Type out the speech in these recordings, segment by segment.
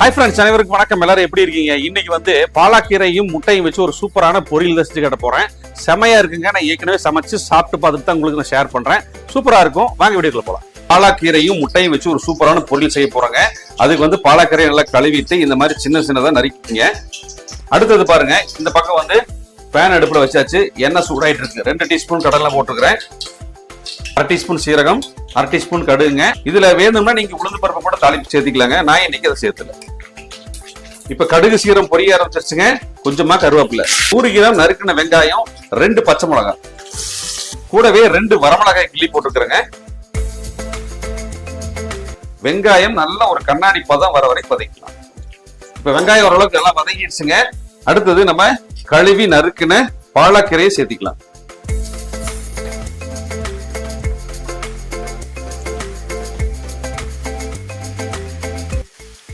Hi friends அனைவருக்கும் வணக்கம். எல்லாரும் எப்படி இருக்கீங்க? இன்னைக்கு வந்து பாலாக்கீரையும் முட்டையும் வச்சு ஒரு சூப்பரான பொரியல் தச்சு கட்ட போறேன். செமையா இருக்குங்க. நான் ஏற்கனவே சமைச்சு சாப்பிட்டு பார்த்துட்டு தான் உங்களுக்கு நான் ஷேர் பண்றேன். சூப்பரா இருக்கும். வாங்க வீடியோக்குள்ள போலாம். பாலாக்கீரையும் முட்டையும் வச்சு ஒரு சூப்பரான பொரியல் செய்ய போறாங்க. அதுக்கு வந்து பாலாக்கீரையை நல்லா கழுவிட்டு இந்த மாதிரி சின்ன சின்னதா நறுக்கிங்க. அடுத்தது பாருங்க. இந்த பக்கம் வந்து பேன் அடுப்புல வச்சாச்சு. எண்ணெய் சூடாயிட்டு இருக்கு. ரெண்டு டீஸ்பூன் கடலை போட்டுருக்கிறேன். அரை டீஸ்பூன் சீரகம் அரை டீஸ்பூன் கடுகுங்க. இதுல வேணும்னா நீங்க உளுந்து பருப்பு கூட தாளிப்பு சேர்த்துக்கலாங்க. நான் இன்னைக்கு அதை சேர்த்துல இப்ப கடுகு சீரம் பொரிய ஆரம்பிச்சிருச்சுங்க. கொஞ்சமா கருவேப்பிலை. நூறு கிராம் நறுக்கின வெங்காயம் ரெண்டு பச்சை மிளகாய். கூடவே ரெண்டு வரமிளகாய் கிள்ளி போட்டுக்கிறேங்க. வெங்காயம் நல்ல ஒரு கண்ணாடி பதம் வர வரை பதைக்கலாம் இப்ப வெங்காயம் ஓரளவுக்கு நல்லா வதங்கிடுச்சுங்க அடுத்தது நம்ம கழுவி நறுக்கின பாலக்கீரையை சேர்த்திக்கலாம்.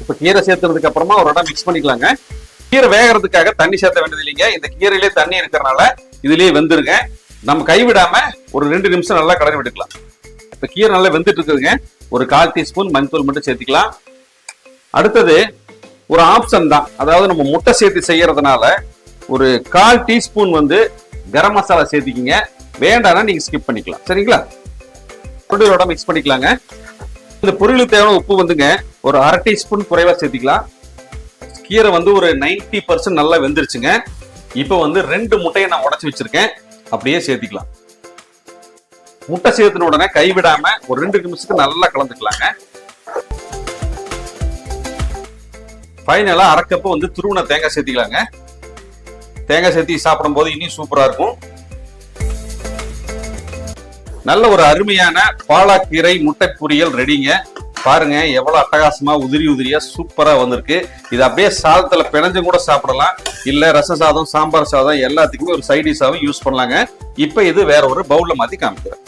இப்போ கீரை சேர்த்துறதுக்கு அப்புறமா ஒரு இடம் மிக்ஸ் பண்ணிக்கலாங்க. கீரை வேகிறதுக்காக தண்ணி சேர்த்த வேண்டியது இல்லைங்க. இந்த கீரையிலே தண்ணி இருக்கிறனால இதுலேயே வெந்துருங்க. நம்ம கைவிடாம ஒரு ரெண்டு நிமிஷம் நல்லா கலரி விட்டுக்கலாம். இப்போ கீரை நல்லா வெந்துட்டு இருக்குதுங்க. ஒரு கால் டீஸ்பூன் மஞ்சள் மட்டும் சேர்த்துக்கலாம். அடுத்தது ஒரு ஆப்ஷன் தான். அதாவது நம்ம முட்டை சேர்த்து செய்யறதுனால ஒரு கால் டீஸ்பூன் வந்து கரம் மசாலா சேர்த்திக்கிங்க. வேண்டாம்னா நீங்க ஸ்கிப் பண்ணிக்கலாம். சரிங்களா? பொருளோட மிக்ஸ் பண்ணிக்கலாங்க. இந்த பொரியலுக்கு தேவையான உப்பு வந்துங்க. ஒரு அரை டீஸ்பூன் குறைவா சேர்த்திக்கலாம். கீரை வந்து ஒரு 90% பர்சன்ட் நல்லா வெந்துருச்சுங்க. இப்போ வந்து ரெண்டு முட்டையை நான் உடைச்சு வச்சிருக்கேன். அப்படியே சேர்த்திக்கலாம். முட்டை சேர்த்துன உடனே கைவிடாம ஒரு ரெண்டு நிமிஷத்துக்கு நல்லா கலந்துக்கலாங்க. ஃபைனலாக அரைக்கப்போ வந்து துருவன தேங்காய் சேர்த்திக்கலாங்க. தேங்காய் சேர்த்தி சாப்பிடும் போது இன்னும் சூப்பரா இருக்கும். நல்ல ஒரு அருமையான பாலாக்கீரை முட்டை பொரியல் ரெடிங்க. பாருங்க எவ்வளவு அட்டகாசமா உதிரி உதிரியா சூப்பரா வந்திருக்கு. இது அப்படியே சாதத்துல பிணைஞ்சும் கூட சாப்பிடலாம். இல்ல ரச சாதம் சாம்பார் சாதம் எல்லாத்துக்குமே ஒரு சைடிஷாவும் யூஸ் பண்ணலாங்க. இப்ப இது வேற ஒரு பவுல்ல மாத்தி காமிக்கிறேன்.